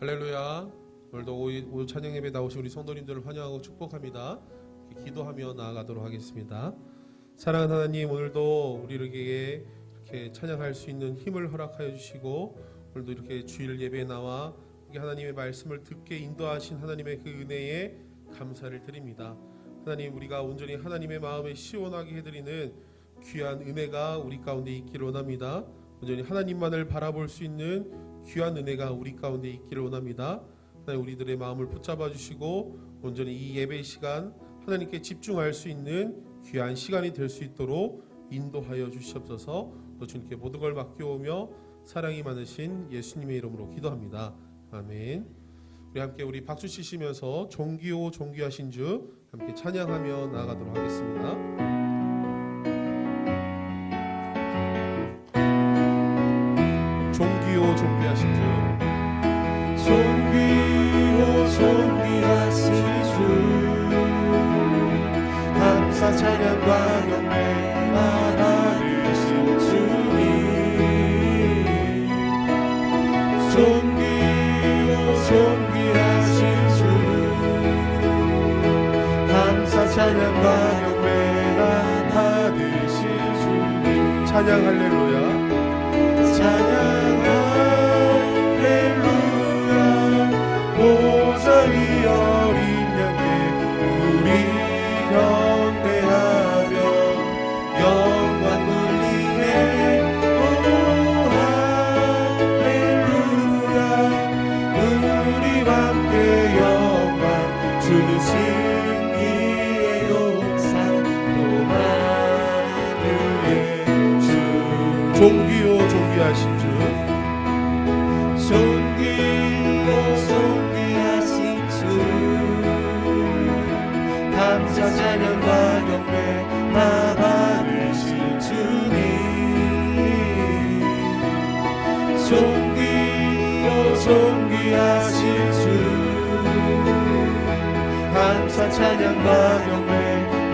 할렐루야. 오늘도 오후, 찬양 예배 나오신 우리 성도님들을 환영하고 축복합니다. 기도하며 나아가도록 하겠습니다. 사랑하는 하나님, 오늘도 우리에게 이렇게 찬양할 수 있는 힘을 허락하여 주시고 오늘도 이렇게 주일 예배에 나와 하나님의 말씀을 듣게 인도하신 하나님의 그 은혜에 감사를 드립니다. 하나님, 우리가 온전히 하나님의 마음에 시원하게 해드리는 귀한 은혜가 우리 가운데 있기를 원합니다. 온전히 하나님만을 바라볼 수 있는 귀한 은혜가 우리 가운데 있기를 원합니다. 하나님 우리들의 마음을 붙잡아 주시고 온전히 이 예배 시간 하나님께 집중할 수 있는 귀한 시간이 될 수 있도록 인도하여 주시옵소서. 또 주님께 모든 걸 맡겨오며 사랑이 많으신 예수님의 이름으로 기도합니다. 아멘. 우리 함께 우리 박수 치시면서 종기오 종기하신 주 함께 찬양하며 나아가도록 하겠습니다. 종기하신 주 존귀요 존귀하신 주. 감사 찬양과 경배 받으신 주님. 존귀요 존귀하신 주. 감사 찬양과 경배 받으신 주님. 찬양 할렐루야 존귀하신 주. 감사 찬양과 경배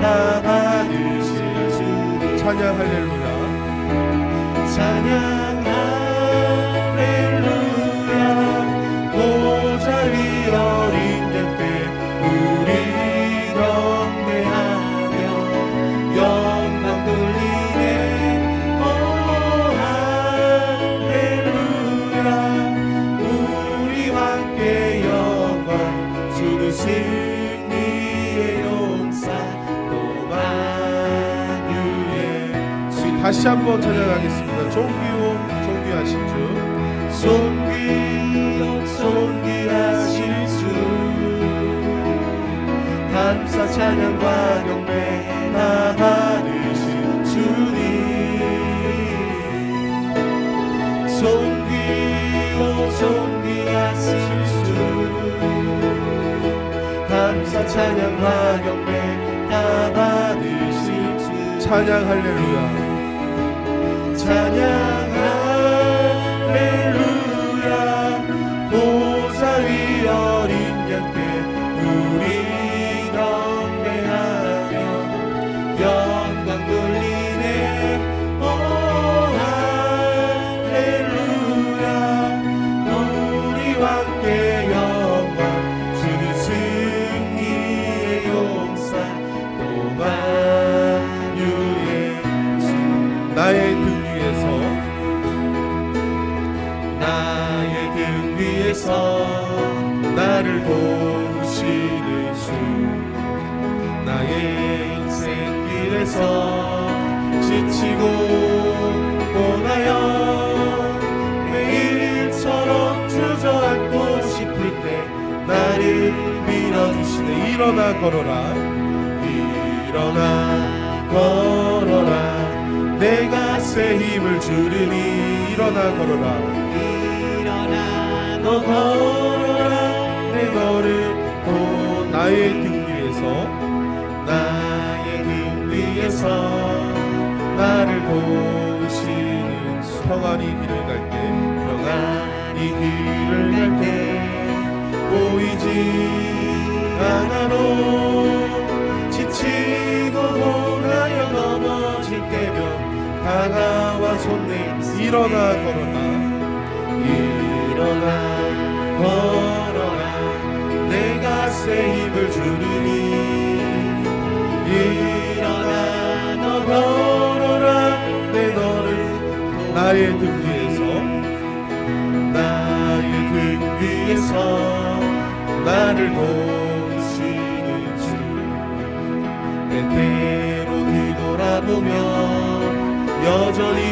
다 받으신 주님 찬양 할렐루야. 찬양 다시 한번 찬양하겠습니다. 종기오 종기하신 주 존귀요 존귀하신 주 감사 찬양과 경배 다 받으신 주님. 존귀요 존귀하신 주 감사 찬양과 경배 다 받으신 주 찬양 할렐루야 일어나 걸어라. 내가 새 힘을 주르니 일어나 걸어라. 일어나 너 걸어라. 내 걸을 곧 나의 등 위에서 나의 등 위에서 나를 도우시는 주 평안히 길을 갈때 평안히 길을 갈때 보이지 않아도 다가와 손내 일어나 걸어라 일어나 걸어라 내가 새 힘을 주리니. 일어나 너 걸어라. 내 너를 나의 등 위에서. 나의 등 위에서. 나를 도우시는 주. 때때로 뒤돌아보면 여전히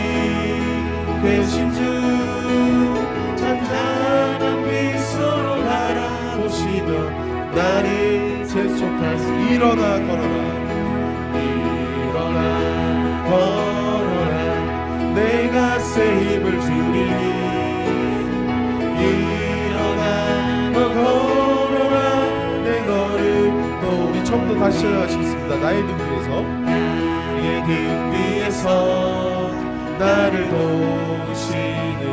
계신 주 잔잔한 미소로 바라보시며 나를 재촉하시 일어나 걸어라 일어나 걸어라. 내가 새 힘을 주리니. 일어나 너 걸어라. 내 너를 또 우리 처음부터 다시 시작하시겠습니다. 나의 등 위에서 등 위에서 나를 도우시는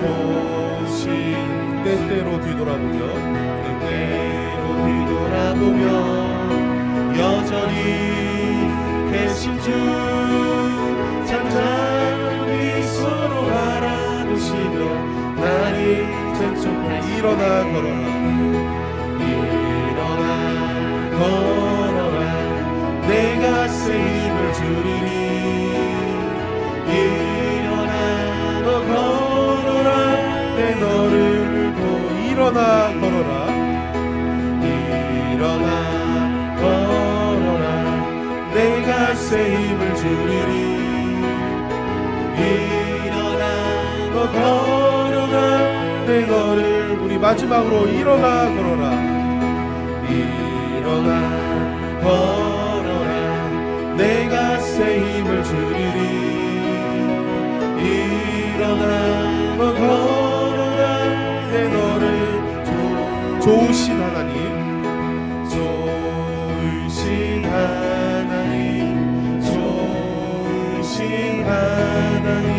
도우신 때때로 뒤돌아보며 때때로 뒤돌아보며 여전히 계신 주 잔잔한 미소로 바라보시며 나를 재촉하시 일어나 걸어라. 일어나 걸어라. 내가 새 힘을 주리니 일어나 걸어라. 일어나 걸어라. 내가 새 힘을 주리니. 일어나 너 걸어라. 내 너를 우리 마지막으로 일어나 걸어라. 일어나 걸어라. 내가 새 힘을 주리니. 일어나 너 걸어라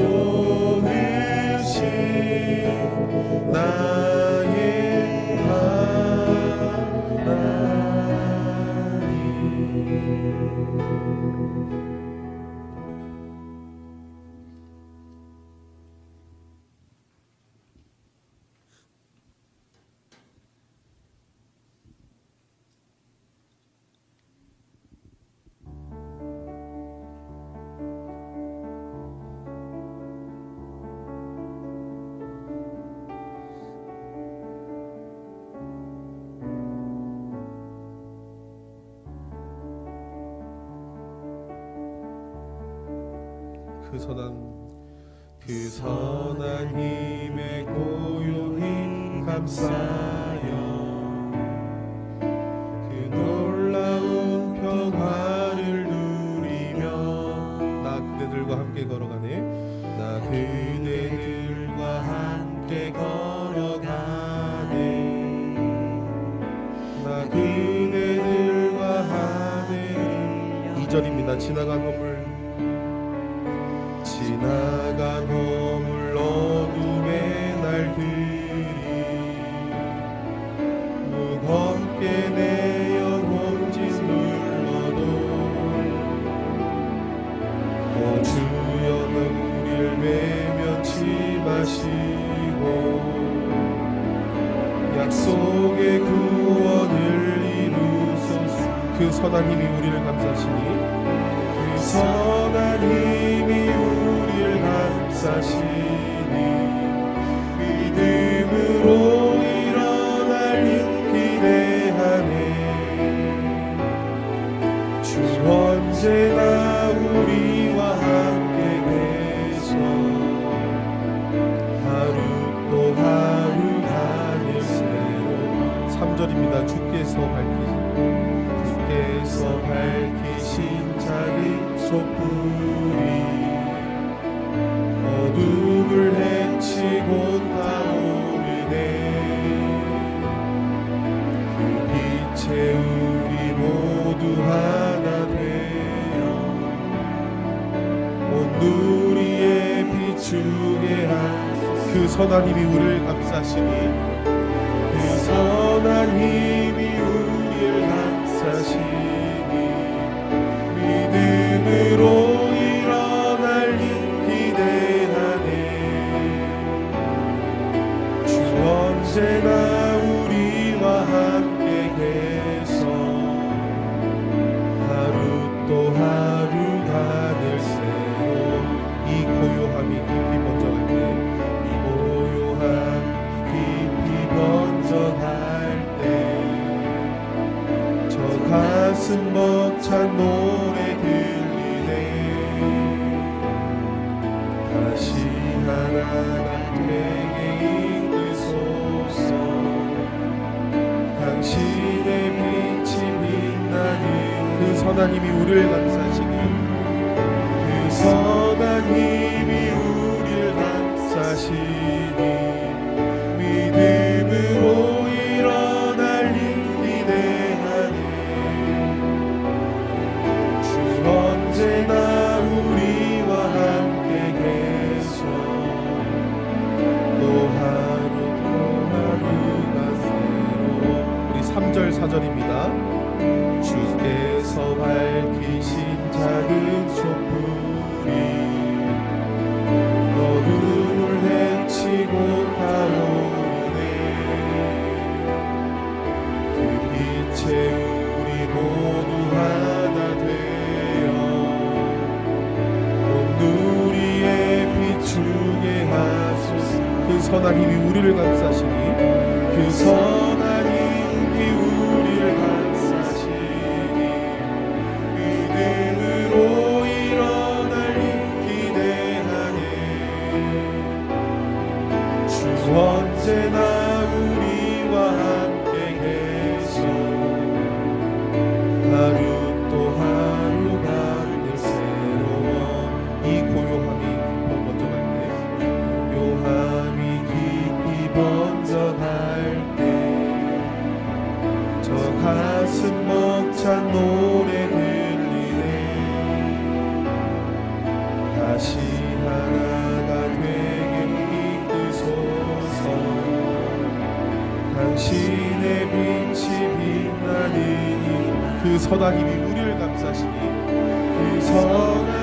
soul. 선한 그 선한 힘에 고요히 감싸여 그 놀라운 평화를 누리며 나 그대들과 함께 걸어가네. 나 그대들과 함께 걸어가네. 나 그대들과 하네 2절입니다. 지나간 허물 그 선한 힘이 우리를 감싸시니? 그 선한 힘이 우리를 감싸시니? 믿음으로 일어날 일 기대하네. 주 언제나 우리와 함께 계셔 하루 또 하루 하늘 새로. 3절입니다. 주께서 밝히신 어둠을 헤치고 타오르네. 그 빛에 우리 모두 하나 되어 온 누리에 비추게 한그 선한 힘이 우리를 감싸시니 그 선한 힘이 우리를 감싸시니 믿 빛나는 그 우리를 감싸 4절입니다. 주께서 밝히신 작은 촛불이 어둠을 헤치고 타오르네 그 빛에 우리 모두 하나 되어 온누리에 비추게 하소서 그 선악이 우리를 감싸시니 그 선. 가슴 벅찬 노래 들리네. 다시 하나가 되게 이끄소서. 당신의 빛이 빛나는 이그 선한 힘이 우리를 감싸시니 그 선한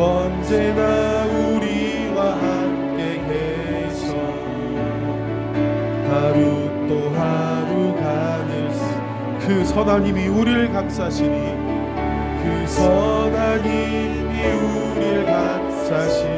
언제나 우리와 함께 계셔. 하루 또 하루 가 늘 그 선한 힘이 우리를 감싸시니 그 선한 힘이 우리를 감싸시니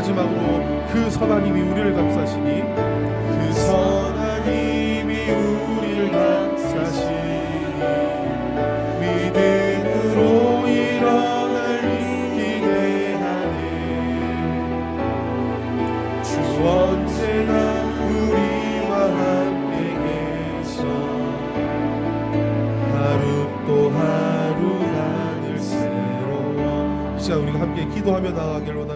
마지막으로 그 선한 힘이 우리를 감싸시니 그 선한 힘이 우리를 감싸시니 믿음으로 일어날 일 기대하네 주 언제나 우리와 함께 계셔. 하루 또 하루가 늘 새로워. 이 시간 우리가 함께 기도하며 나아가길 원합니다